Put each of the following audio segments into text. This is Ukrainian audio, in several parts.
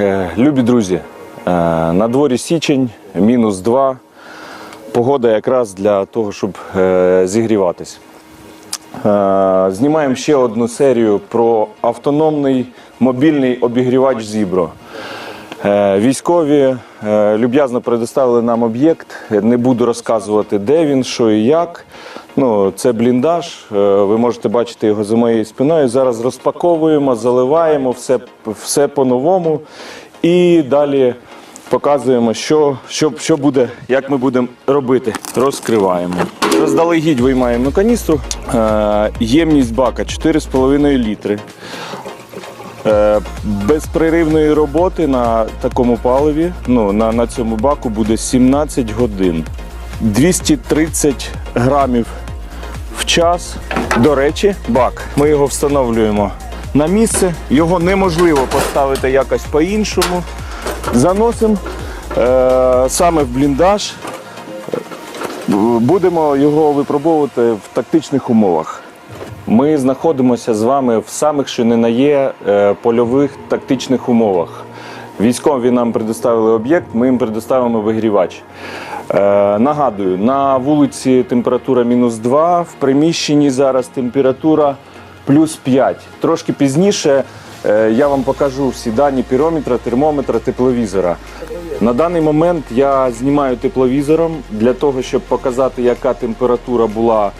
Е, Любі друзі, е, на дворі січень, мінус 2. Погода якраз для того, щоб е, зігріватись. Знімаємо ще одну серію про автономний мобільний обігрівач Зібро. Е, Військові е, люб'язно предоставили нам об'єкт. Не буду розказувати, де він, що і як. Ну, це бліндаж. е, Ви можете бачити його за моєю спиною. Зараз розпаковуємо, заливаємо все, все по-новому. І далі показуємо, що, що, що буде, як ми будемо робити. Розкриваємо. Заздалегідь виймаємо каністру. Ємність бака 4,5 літри. Е, Безпреривної роботи на такому паливі, ну, на, на цьому баку буде 17 годин. 230 грамів в час. До речі, бак. Ми його встановлюємо на місце. Його неможливо поставити якось по-іншому. Заносимо е, саме в бліндаж. Будемо його випробовувати в тактичних умовах. Ми знаходимося з вами в самих що не на є е, польових тактичних умовах. Військові нам предоставили об'єкт, ми їм предоставимо вигрівач. Е, нагадую, на вулиці температура мінус 2, в приміщенні зараз температура плюс 5. Трошки пізніше е, я вам покажу всі дані пірометра, термометра, тепловізора. На даний момент я знімаю тепловізором для того, щоб показати, яка температура була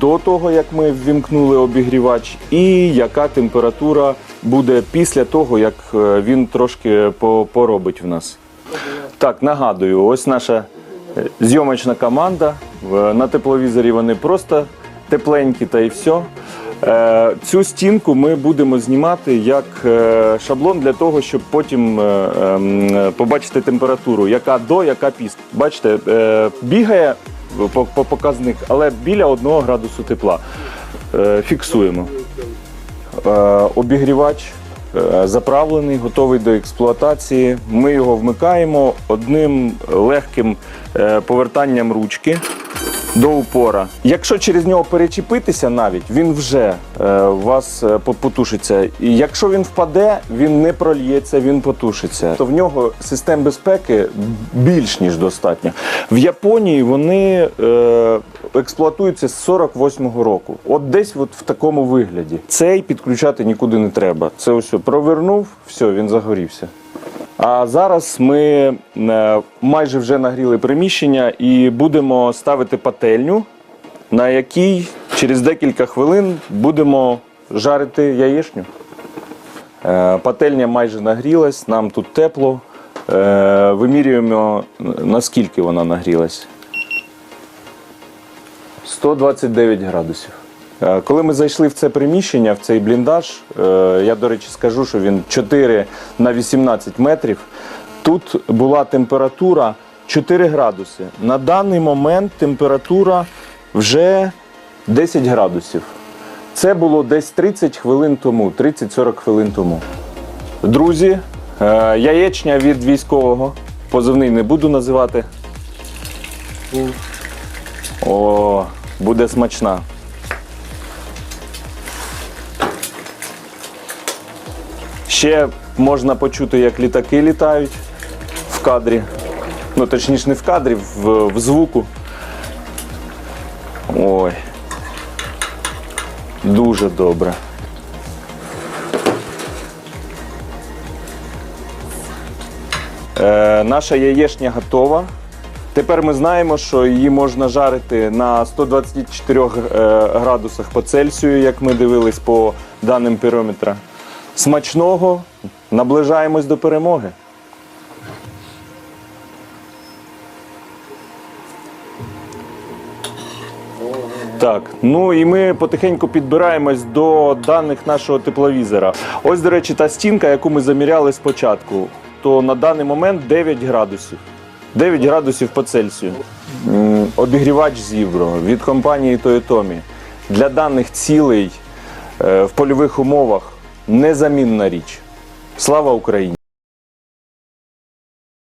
до того, як ми ввімкнули обігрівач, і яка температура буде після того, як е, він трошки поробить в нас. Так, нагадую, ось наша е, зйомочна команда. На тепловізорі вони просто тепленькі та і все. Е, Цю стінку ми будемо знімати як е, шаблон для того, щоб потім е, ем, е, побачити температуру, яка до, яка після. Бачите, е, бігає показник, але біля 1 градусу тепла. Е, Фіксуємо. Е, Обігрівач е, заправлений, готовий до експлуатації. Ми його вмикаємо одним легким повертанням ручки до упора. Якщо через нього перечепитися навіть, він вже е, у вас е, потушиться. І якщо він впаде, він не прольється, він потушиться. То в нього систем безпеки більш ніж достатньо. В Японії вони е, експлуатуються з 48-го року. От десь от в такому вигляді. Цей підключати нікуди не треба. Це ось провернув, все, він загорівся. А зараз ми е, майже вже нагріли приміщення і будемо ставити пательню, на якій через декілька хвилин будемо жарити яєчню. Е, Пательня майже нагрілась, нам тут тепло. Е, Вимірюємо, наскільки вона нагрілась. 129 градусів. Е, Коли ми зайшли в це приміщення, в цей бліндаж, е, я, до речі, скажу, що він 4 на 18 метрів. Тут була температура 4 градуси. На даний момент температура вже 10 градусів. Це було десь 30 хвилин тому, 30-40 хвилин тому. Друзі, е, яєчня від військового. Позивний не буду називати. О, буде смачна. Ще можна почути, як літаки літають в кадрі. Ну, точніше, не в кадрі, в, в звуку. Ой. Дуже добре. Е, наша яєчня готова. Тепер ми знаємо, що її можна жарити на 124 е, градусах по Цельсію, як ми дивились по даним пірометра. Смачного, наближаємось до перемоги. Так, ну і ми потихеньку підбираємось до даних нашого тепловізора. Ось, до речі, та стінка, яку ми заміряли спочатку, то на даний момент 9 градусів. 9 градусів по Цельсію. Обігрівач Зібро від компанії Toyotomi. Для даних цілей е, в польових умовах незамінна річ. Слава Україні!